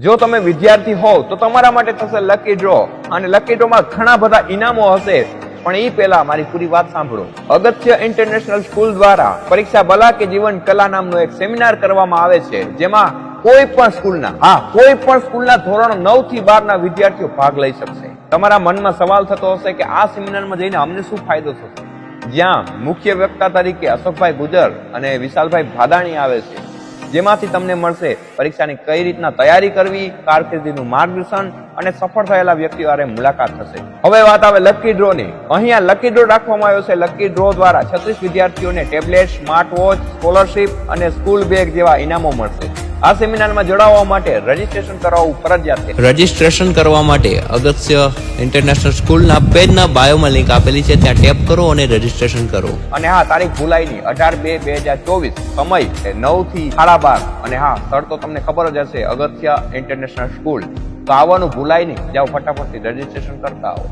જો તમે વિદ્યાર્થી હોવ, તો તમારા માટે થશે લકી ડ્રો અને લકી ડ્રોમાં ઘણા બધા ઇનામો હશે. પણ એ પહેલા મારી પૂરી વાત સાંભળો. અગત્ય ઇન્ટરનેશનલ સ્કૂલ દ્વારા પરીક્ષા બલા કે જીવન કલા નામનો એક સેમિનાર કરવામાં આવે છે, જેમાં કોઈ પણ સ્કૂલના, હા, કોઈ પણ સ્કૂલના ધોરણ નવથી બાર ના વિદ્યાર્થીઓ ભાગ લઈ શકશે. તમારા મનમાં સવાલ થતો હશે કે આ સેમિનારમાં જઈને અમને શું ફાયદો થશે? જ્યાં મુખ્ય વક્તા તરીકે અશોકભાઈ ગુજર અને વિશાલભાઈ ભાદાણી આવે છે. જેમાંથી તમને મળશે પરીક્ષાની કઈ રીતના તૈયારી કરવી, કારકિર્દીનું માર્ગદર્શન અને સફળ થયેલા વ્યક્તિવારે મુલાકાત થશે. હવે વાત આવે લકી ડ્રો ની. અહીંયા લકી ડ્રો રાખવામાં આવ્યો છે. લકી ડ્રો દ્વારા છત્રીસ વિદ્યાર્થીઓને ટેબ્લેટ સ્માર્ટ વોચ સ્કોલરશીપ અને સ્કૂલ બેગ જેવા ઇનામો મળશે. આ સેમિનારમાં જોડાવા માટે રજીસ્ટ્રેશન કરાવવું ફરજિયાત છે. રજિસ્ટ્રેશન કરવા માટે અગત્ય ઇન્ટરનેશનલ સ્કૂલના પેજના બાયોમાં લિંક આપેલી છે. ત્યાં ટેપ કરો અને રજીસ્ટ્રેશન કરો. અને હા તારીખ ભૂલાઈ નહીં અઢાર બે બે હજાર ચોવીસ. સમય નવથી સાડા બાર. અને હા સર તો તમને ખબર જ હશે અગત્ય ઇન્ટરનેશનલ સ્કૂલ તો આવવાનું ભૂલાય નહીં જાઓ ફટાફટથી રજીસ્ટ્રેશન કરતા આવો.